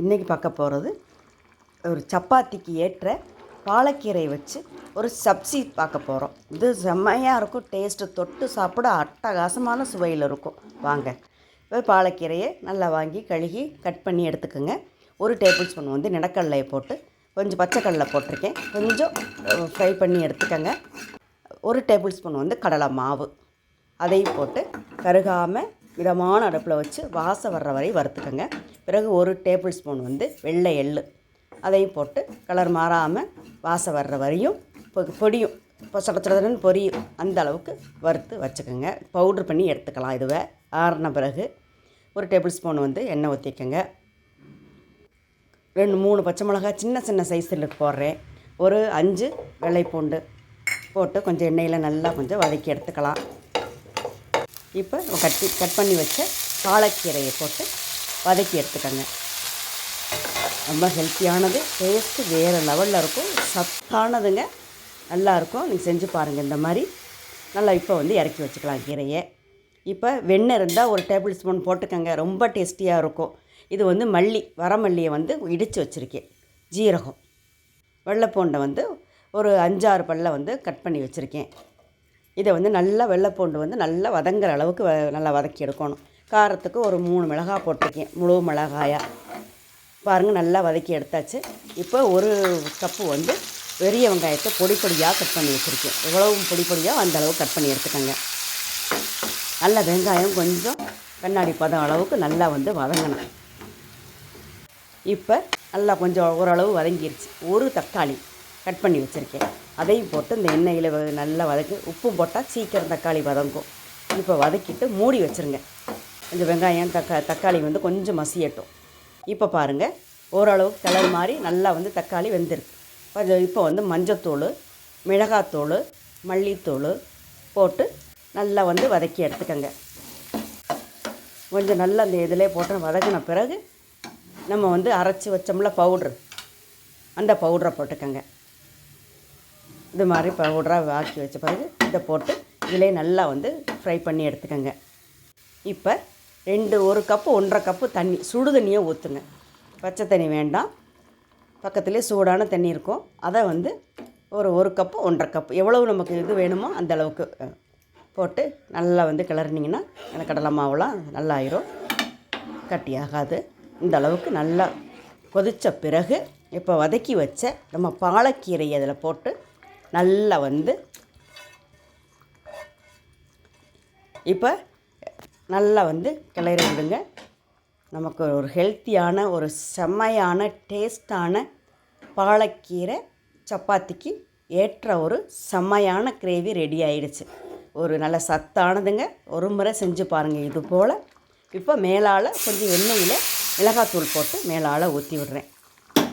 இன்றைக்கி பார்க்க போகிறது ஒரு சப்பாத்திக்கு ஏற்ற பாலக்கீரை வச்சு ஒரு சப்ஸி பார்க்க போகிறோம் இது செம்மையாக இருக்கும். டேஸ்ட்டு தொட்டு சாப்பிட அட்டகாசமான சுவையில் இருக்கும். வாங்க. இப்போ பாலக்கீரையை நல்லா வாங்கி கழுகி கட் பண்ணி எடுத்துக்கோங்க. ஒரு டேபிள் ஸ்பூன் வந்து நிலக்கடலையை போட்டு கொஞ்சம் பச்சைக்கடலை போட்டிருக்கேன். கொஞ்சம் ஃப்ரை பண்ணி எடுத்துக்கோங்க. ஒரு டேபிள் ஸ்பூன் வந்து கடலை மாவு. அதையும் போட்டு கருகாமல் மிதமான அடுப்பில் வச்சு வாசம் வர்ற வரை வறுத்துக்கோங்க. பிறகு ஒரு டேபிள் ஸ்பூன் வந்து வெள்ளை எள்ளு. அதையும் போட்டு கலர் மாறாமல் வாசம் வர்ற வரையும் பொ- பொடியும். இப்போ சடச்சடன்னு பொரியும். அந்த அளவுக்கு வறுத்து வச்சுக்கோங்க. பவுட்ரு பண்ணி எடுத்துக்கலாம் இதுவை. ஆறின பிறகு ஒரு டேபிள் ஸ்பூன் வந்து எண்ணெய் ஊற்றிக்கோங்க ரெண்டு மூணு பச்சை மிளகாய் சின்ன சின்ன சைஸில் போடுறேன். ஒரு அஞ்சு வெள்ளைப்பூண்டு போட்டு கொஞ்சம் எண்ணெயில் நல்லா கொஞ்சம் வதக்கி எடுத்துக்கலாம். இப்போ கட்டி கட் பண்ணி வச்ச பாலக்கீரையை போட்டு வதக்கி எடுத்துக்கோங்க. ரொம்ப ஹெல்த்தியானது டேஸ்ட்டு வேறு லெவலில் இருக்கும். சத்தானதுங்க நல்லாயிருக்கும் நீங்கள் செஞ்சு பாருங்கள் இந்த மாதிரி. நல்லா இப்போ வந்து இறக்கி வச்சுக்கலாம் கீரையை. இப்போ வெண்ணெய் இருந்தால் ஒரு டேபிள் ஸ்பூன் போட்டுக்கோங்க. ரொம்ப டேஸ்டியாக இருக்கும். இது வந்து மல்லி வரமல்லியை வந்து இடித்து வச்சுருக்கேன். ஜீரகம். வெள்ளைப்பூண்டை வந்து ஒரு அஞ்சாறு பல்ல வந்து கட் பண்ணி வச்சுருக்கேன். இதை வந்து நல்லா வெள்ளைப்பூண்டு வந்து நல்லா வதங்குற அளவுக்கு வ- நல்லா வதக்கி எடுக்கணும். காரத்துக்கு ஒரு மூணு மிளகாய் போட்டிருக்கேன் முழு மிளகாயாக பாருங்கள் நல்லா வதக்கி எடுத்தாச்சு. இப்போ ஒரு கப்பு வந்து பெரிய வெங்காயத்தை பொடி பொடியாக கட் பண்ணி வச்சுருக்கேன். எவ்வளவு பொடி பொடியாக அந்த அளவு கட் பண்ணி எடுத்துக்கோங்க. நல்ல வெங்காயம் கொஞ்சம் கண்ணாடி பதம் அளவுக்கு நல்லா வந்து வதங்கணும். இப்போ நல்லா கொஞ்சம் ஓரளவு வதங்கிருச்சு. ஒரு தக்காளி கட் பண்ணி வச்சுருக்கேன். அதையும் போட்டு இந்த எண்ணெயில் நல்லா வதக்கி உப்பும் போட்டால் சீக்கிரம் தக்காளி வதங்கும். இப்போ வதக்கிட்டு மூடி வச்சுருங்க. இந்த வெங்காயம் தக்கா தக்காளி வந்து கொஞ்சம் மசியட்டும். இப்போ பாருங்கள் ஓரளவுக்கு கலர் மாதிரி நல்லா வந்து தக்காளி வெந்திருக்கு. கொஞ்சம் இப்போ வந்து மஞ்சத்தூள் மிளகாத்தூள் மல்லித்தூள் போட்டு நல்லா வந்து வதக்கி எடுத்துக்கோங்க. கொஞ்சம் நல்லா அந்த இதில் போட்டு வதக்கின பிறகு நம்ம வந்து அரைச்சி வச்சோம்ல பவுட்ரு. அந்த பவுட்ரை போட்டுக்கோங்க. இது மாதிரி பவுடராக ஆக்கி வச்ச பிறகு இதை போட்டு இதிலே நல்லா வந்து ஃப்ரை பண்ணி எடுத்துக்கோங்க. இப்போ ரெண்டு ஒரு கப்பு ஒன்றரை கப்பு தண்ணி சுடு தண்ணியை ஊற்றுங்க பச்சை தண்ணி வேண்டாம். பக்கத்துலேயே சூடான தண்ணி இருக்கும். அதை வந்து ஒரு ஒரு கப்பு ஒன்றரை கப்பு எவ்வளவு நமக்கு இது வேணுமோ அந்த அளவுக்கு போட்டு நல்லா வந்து கிளறினீங்கன்னா எனக்கு கடலை மாவுலாம் நல்லா ஆயிரும். கட்டி ஆகாது. இந்த அளவுக்கு நல்லா கொதித்த பிறகு இப்போ வதக்கி வச்ச நம்ம பாலக்கீரையை அதில் போட்டு நல்லா வந்து இப்போ நல்லா வந்து கிளறி விடுங்க. நமக்கு ஒரு ஹெல்த்தியான ஒரு செம்மையான டேஸ்டான பாலக்கீரை சப்பாத்திக்கு ஏற்ற ஒரு செம்மையான கிரேவி ரெடி ஆயிடுச்சு. ஒரு நல்ல சத்தானதுங்க. ஒரு முறை செஞ்சு பாருங்கள் இது போல். இப்போ மேலால் கொஞ்சம் எண்ணெயில் மிளகாத்தூள் போட்டு மேலால் ஊற்றி விடுறேன்.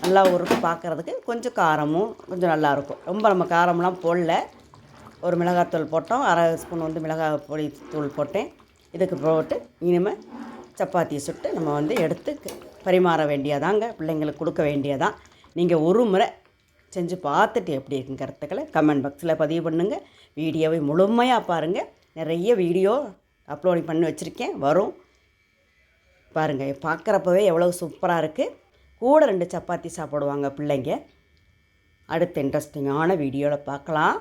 நல்லா ஒரு பார்க்குறதுக்கு கொஞ்சம் காரமும் கொஞ்சம் நல்லாயிருக்கும் ரொம்ப நம்ம காரம்லாம் போடல. ஒரு மிளகாத்தூள் போட்டோம். அரை ஸ்பூன் வந்து மிளகாய் பொடி தூள் போட்டேன். இதுக்கு போட்டு இனிமேல் சப்பாத்தியை சுட்டு நம்ம வந்து எடுத்து பரிமாற வேண்டியதாங்க. பிள்ளைங்களுக்கு கொடுக்க வேண்டியதான். நீங்கள் ஒரு முறை செஞ்சு பார்த்துட்டு எப்படி இருக்குங்க கருத்துக்களை கமெண்ட் பாக்ஸில் பதிவு பண்ணுங்கள் வீடியோவை முழுமையாக பாருங்கள் நிறைய வீடியோ அப்லோட் பண்ணி வச்சுருக்கேன். வரும். பாருங்கள் பார்க்குறப்பவே எவ்வளோ சூப்பராக இருக்குது கூட ரெண்டு சப்பாத்தி சாப்பிடுவாங்க பிள்ளைங்க. அடுத்த இன்ட்ரெஸ்டிங்கான வீடியோவில் பார்க்கலாம்.